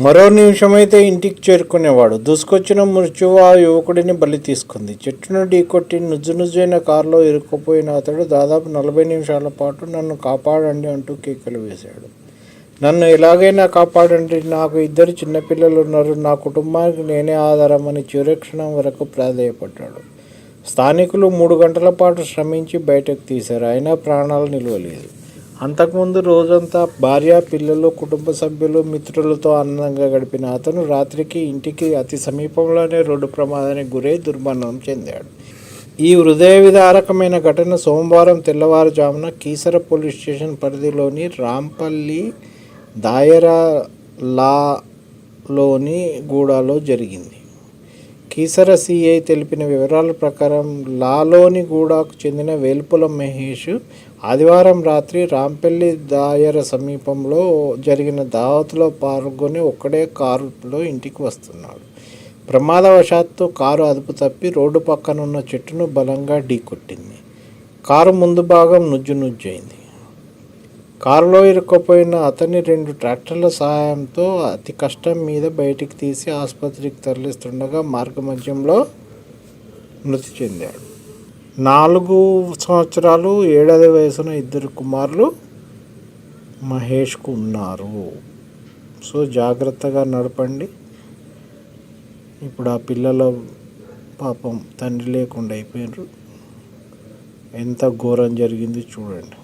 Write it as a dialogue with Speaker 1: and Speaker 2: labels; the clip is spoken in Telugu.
Speaker 1: మరో నిమిషమైతే ఇంటికి చేరుకునేవాడు. దూసుకొచ్చిన మృత్యువు ఆ యువకుడిని బలి తీసుకుంది. చెట్టును ఢీకొట్టి నుజ్జు నుజ్జైన కారులో ఇరుక్కుపోయిన అతడు దాదాపు నలభై నిమిషాల పాటు నన్ను కాపాడండి అంటూ కేకలు వేశాడు. నన్ను ఎలాగైనా కాపాడండి. నాకు ఇద్దరు చిన్నపిల్లలు ఉన్నారు. నా కుటుంబానికి నేనే ఆధారమని అని వరకు ప్రాధేయపడ్డాడు. స్థానికులు మూడు గంటల పాటు శ్రమించి బయటకు తీశారు. అయినా ప్రాణాలు నిలవలేదు. అంతకుముందు రోజంతా భార్య పిల్లలు కుటుంబ సభ్యులు మిత్రులతో ఆనందంగా గడిపిన అతను రాత్రికి ఇంటికి అతి సమీపంలోనే రోడ్డు ప్రమాదానికి గురై దుర్మరణం చెందాడు. ఈ హృదయ విదారకమైన ఘటన సోమవారం తెల్లవారుజామున కీసర పోలీస్ స్టేషన్ పరిధిలోని రాంపల్లి దాయరా లాలోని గూడాలో జరిగింది. కీసర సిఐ తెలిపిన వివరాల ప్రకారం లాలోని గూడాకు చెందిన వేల్పుల మహేష్ ఆదివారం రాత్రి రాంపల్లి దాయర సమీపంలో జరిగిన దావత్లో పాల్గొని ఒక్కడే కారులో ఇంటికి వస్తున్నాడు. ప్రమాదవశాత్తు కారు అదుపు తప్పి రోడ్డు పక్కన ఉన్న చెట్టును బలంగా ఢీకొట్టింది. కారు ముందు భాగం నుజ్జు నుజ్జైంది కారులో ఇరుక్కుపోయిన అతన్ని రెండు ట్రాక్టర్ల సహాయంతో అతి కష్టం మీద బయటికి తీసి ఆసుపత్రికి తరలిస్తుండగా మార్గమధ్యంలో మృతి చెందాడు. నాలుగు సంవత్సరాలు ఏడాది వయసున ఇద్దరు కుమారులు మహేష్కు ఉన్నారు. సో జాగ్రత్తగా నడపండి. ఇప్పుడు ఆ పిల్లల పాపం తండ్రి లేకుండా అయిపోయినారు ఎంత ఘోరం జరిగింది చూడండి.